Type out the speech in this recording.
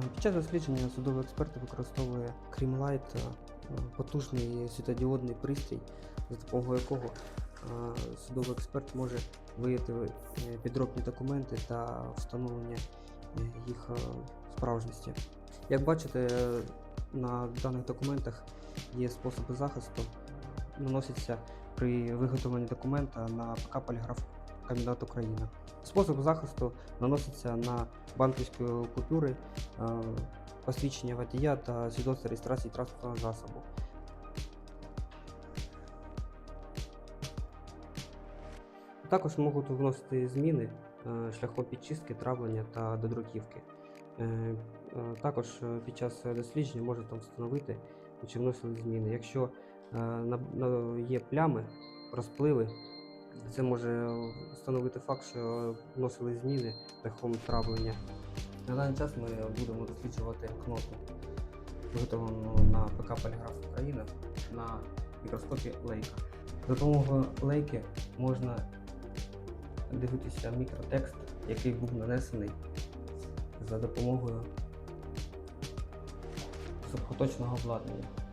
Під час дослідження судовий експерт використовує Creamlight, е, потужний світодіодний пристрій, за допомогою якого е, судовий експерт може виявити е, підробні документи та встановлення їх справжності. Як бачите, на даних документах є способи захисту, наносяться при виготовленні документа на ПК Поліграф Комбінат України. Способ захисту наноситься на банківські купюри, е, посвідчення водія та свідоцтво реєстрації транспортного засобу. Також можуть вносити зміни е, шляхом підчистки, травлення та додруківки. Е, Також під час дослідження можна встановити, чи вносили зміни. Якщо є плями, розпливи, це може встановити факт, що вносили зміни шляхом травлення. На даний час ми будемо досліджувати кнопку, виготовлену на ПК Поліграф Україна на мікроскопі Лейка. За допомогою лейки можна дивитися мікротекст, який був нанесений за допомогою субпоточного обладнання.